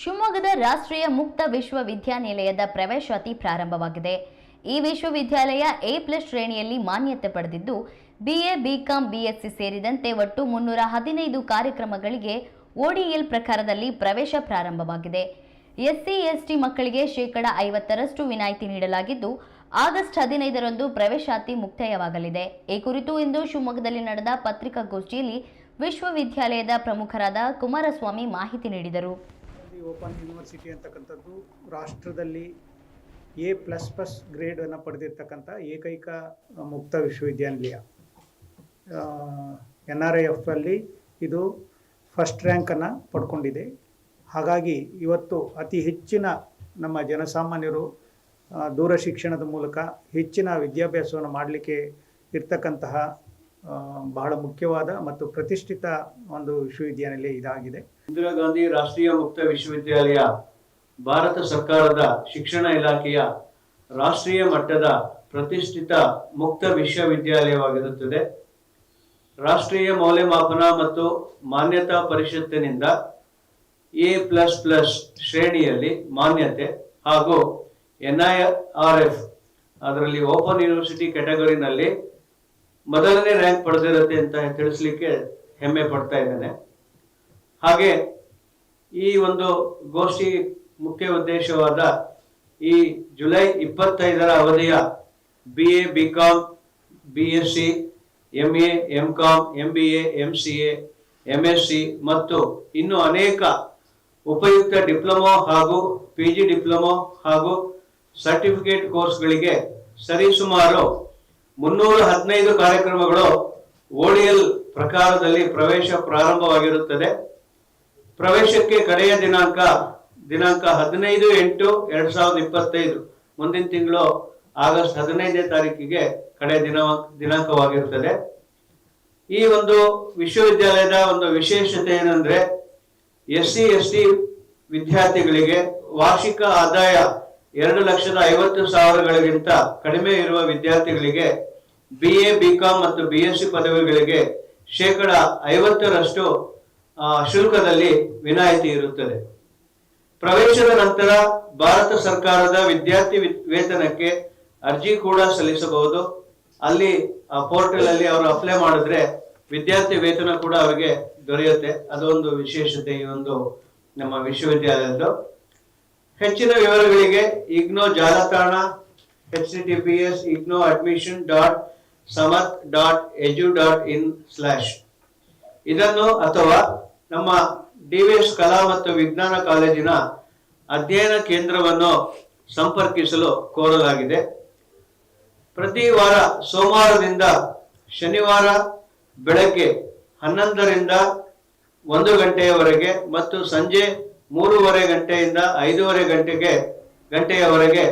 ಶಿವಮೊಗ್ಗದ ರಾಷ್ಟ್ರೀಯ ಮುಕ್ತ ವಿಶ್ವವಿದ್ಯಾನಿಲಯದ ಪ್ರವೇಶಾತಿ ಪ್ರಾರಂಭವಾಗಿದೆ. ಈ ವಿಶ್ವವಿದ್ಯಾಲಯ ಎ ಪ್ಲಸ್ ಶ್ರೇಣಿಯಲ್ಲಿ ಮಾನ್ಯತೆ ಪಡೆದಿದ್ದು, ಬಿಎ, ಬಿಕಾಂ, ಬಿಎಸ್ಸಿ ಸೇರಿದಂತೆ ಒಟ್ಟು ಮುನ್ನೂರ ಹದಿನೈದು ಕಾರ್ಯಕ್ರಮಗಳಿಗೆ ಒಡಿಎಲ್ ಪ್ರಕಾರದಲ್ಲಿ ಪ್ರವೇಶ ಪ್ರಾರಂಭವಾಗಿದೆ. ಎಸ್ಸಿ, ಎಸ್ಟಿ ಮಕ್ಕಳಿಗೆ ಶೇಕಡ ಐವತ್ತರಷ್ಟು ವಿನಾಯಿತಿ ನೀಡಲಾಗಿದ್ದು, ಆಗಸ್ಟ್ ಹದಿನೈದರಂದು ಪ್ರವೇಶಾತಿ ಮುಕ್ತಾಯವಾಗಲಿದೆ. ಈ ಕುರಿತು ಇಂದು ಶಿವಮೊಗ್ಗದಲ್ಲಿ ನಡೆದ ಪತ್ರಿಕಾಗೋಷ್ಠಿಯಲ್ಲಿ ವಿಶ್ವವಿದ್ಯಾಲಯದ ಪ್ರಮುಖರಾದ ಕುಮಾರಸ್ವಾಮಿ ಮಾಹಿತಿ ನೀಡಿದರು. ಗಾಂಧಿ ಓಪನ್ ಯೂನಿವರ್ಸಿಟಿ ಅಂತಕ್ಕಂಥದ್ದು ರಾಷ್ಟ್ರದಲ್ಲಿ ಎ ಪ್ಲಸ್ ಪ್ಲಸ್ ಗ್ರೇಡನ್ನು ಪಡೆದಿರ್ತಕ್ಕಂಥ ಏಕೈಕ ಮುಕ್ತ ವಿಶ್ವವಿದ್ಯಾನಿಲಯ. ಎನ್ ಆರ್ ಐ ಎಫ್ ಅಲ್ಲಿ ಇದು ಫಸ್ಟ್ ರ್ಯಾಂಕನ್ನು ಪಡ್ಕೊಂಡಿದೆ. ಹಾಗಾಗಿ ಇವತ್ತು ಅತಿ ಹೆಚ್ಚಿನ ನಮ್ಮ ಜನಸಾಮಾನ್ಯರು ದೂರ ಶಿಕ್ಷಣದ ಮೂಲಕ ಹೆಚ್ಚಿನ ವಿದ್ಯಾಭ್ಯಾಸವನ್ನು ಮಾಡಲಿಕ್ಕೆ ಇರ್ತಕ್ಕಂತಹ ಬಹಳ ಮುಖ್ಯವಾದ ಮತ್ತು ಪ್ರತಿಷ್ಠಿತ ಒಂದು ವಿಶ್ವವಿದ್ಯಾನಿಲಯ ಇದಾಗಿದೆ. ಇಂದಿರಾ ಗಾಂಧಿ ರಾಷ್ಟ್ರೀಯ ಮುಕ್ತ ವಿಶ್ವವಿದ್ಯಾಲಯ, ಭಾರತ ಸರ್ಕಾರದ ಶಿಕ್ಷಣ ಇಲಾಖೆಯ ರಾಷ್ಟ್ರೀಯ ಮಟ್ಟದ ಪ್ರತಿಷ್ಠಿತ ಮುಕ್ತ ವಿಶ್ವವಿದ್ಯಾಲಯವಾಗಿರುತ್ತದೆ. ರಾಷ್ಟ್ರೀಯ ಮೌಲ್ಯಮಾಪನ ಮತ್ತು ಮಾನ್ಯತಾ ಪರಿಷತ್ತಿನಿಂದ ಎ ಪ್ಲಸ್ ಪ್ಲಸ್ ಶ್ರೇಣಿಯಲ್ಲಿ ಮಾನ್ಯತೆ ಹಾಗೂ ಎನ್ ಐ ಆರ್ ಎಫ್, ಅದರಲ್ಲಿ ಓಪನ್ ಯೂನಿವರ್ಸಿಟಿ ಕ್ಯಾಟಗರಿನಲ್ಲಿ ಮೊದಲನೇ ರ್ಯಾಂಕ್ ಪಡೆದಿರುತ್ತೆ ಅಂತ ತಿಳಿಸ್ಲಿಕ್ಕೆ ಹೆಮ್ಮೆ ಪಡ್ತಾ ಇದ್ದಾನೆ. ಹಾಗೆ ಈ ಒಂದು ಗೋಷ್ಠಿ ಮುಖ್ಯ ಉದ್ದೇಶವಾದ ಈ ಜುಲೈ ಇಪ್ಪತ್ತೈದರ ಅವಧಿಯ B A B com B S C M A M com M B A C M S C ಮತ್ತು ಇನ್ನು ಅನೇಕ ಉಪಯುಕ್ತ ಡಿಪ್ಲೊಮೊ ಹಾಗೂ ಪಿ ಜಿ ಡಿಪ್ಲೊಮೊ ಹಾಗೂ ಸರ್ಟಿಫಿಕೇಟ್ ಕೋರ್ಸ್ಗಳಿಗೆ ಸರಿಸುಮಾರು ಮುನ್ನೂರ ಹದಿನೈದು ಕಾರ್ಯಕ್ರಮಗಳು ಓಡಿಎಲ್ ಪ್ರಕಾರದಲ್ಲಿ ಪ್ರವೇಶ ಪ್ರಾರಂಭವಾಗಿರುತ್ತದೆ. ಪ್ರವೇಶಕ್ಕೆ ಕಡೆಯ ದಿನಾಂಕ ದಿನಾಂಕ ಹದಿನೈದು ಎಂಟು ಎರಡ್ ಸಾವಿರದ ಇಪ್ಪತ್ತೈದು. ಮುಂದಿನ ತಿಂಗಳು ಆಗಸ್ಟ್ ಹದಿನೈದನೇ ತಾರೀಕಿಗೆ ಕಡೆ ದಿನ, ದಿನಾಂಕವಾಗಿರುತ್ತದೆ. ಈ ಒಂದು ವಿಶ್ವವಿದ್ಯಾಲಯದ ಒಂದು ವಿಶೇಷತೆ ಏನಂದ್ರೆ ಎಸ್ ಸಿ ಎಸ್ ಟಿ ವಿದ್ಯಾರ್ಥಿಗಳಿಗೆ ವಾರ್ಷಿಕ ಆದಾಯ ಎರಡು ಲಕ್ಷದ ಐವತ್ತು ಸಾವಿರಗಳಿಗಿಂತ ಕಡಿಮೆ ಇರುವ ವಿದ್ಯಾರ್ಥಿಗಳಿಗೆ ಬಿಎ ಬಿಕಾಂ ಮತ್ತು ಬಿಎಸ್ಸಿ ಎಸ್ ಪದವಿಗಳಿಗೆ ಶೇಕಡ ಐವತ್ತರಷ್ಟು ಶುಲ್ಕದಲ್ಲಿ ವಿನಾಯಿತಿ ಇರುತ್ತದೆ. ಪ್ರವೇಶದ ನಂತರ ಭಾರತ ಸರ್ಕಾರದ ವಿದ್ಯಾರ್ಥಿ ವೇತನಕ್ಕೆ ಅರ್ಜಿ ಕೂಡ ಸಲ್ಲಿಸಬಹುದು. ಅಲ್ಲಿ ಪೋರ್ಟಲ್ ಅಲ್ಲಿ ಅವರು ಅಪ್ಲೈ ಮಾಡಿದ್ರೆ ವಿದ್ಯಾರ್ಥಿ ವೇತನ ಕೂಡ ಅವರಿಗೆ ದೊರೆಯುತ್ತೆ. ಅದೊಂದು ವಿಶೇಷತೆ ಈ ಒಂದು ನಮ್ಮ ವಿಶ್ವವಿದ್ಯಾಲಯದ್ದು. ಹೆಚ್ಚಿನ ವಿವರಗಳಿಗೆ ಇಗ್ನೋ ಜಾಲತಾಣ H C T P S IGNOU admission dot Samarth dot edu dot in slash ಇದನ್ನು ಅಥವಾ ನಮ್ಮ ಡಿವಿಎಸ್ ಕಲಾ ಮತ್ತು ವಿಜ್ಞಾನ ಕಾಲೇಜಿನ ಅಧ್ಯಯನ ಕೇಂದ್ರವನ್ನು ಸಂಪರ್ಕಿಸಲು ಕೋರಲಾಗಿದೆ. ಪ್ರತಿ ವಾರ ಸೋಮವಾರದಿಂದ ಶನಿವಾರ ಬೆಳಗ್ಗೆ ಹನ್ನೊಂದರಿಂದ ಒಂದು ಗಂಟೆಯವರೆಗೆ ಮತ್ತು ಸಂಜೆ ಮೂರುವರೆ ಗಂಟೆಯಿಂದ ಐದೂವರೆ ಗಂಟೆಗೆ ಗಂಟೆಯವರೆಗೆ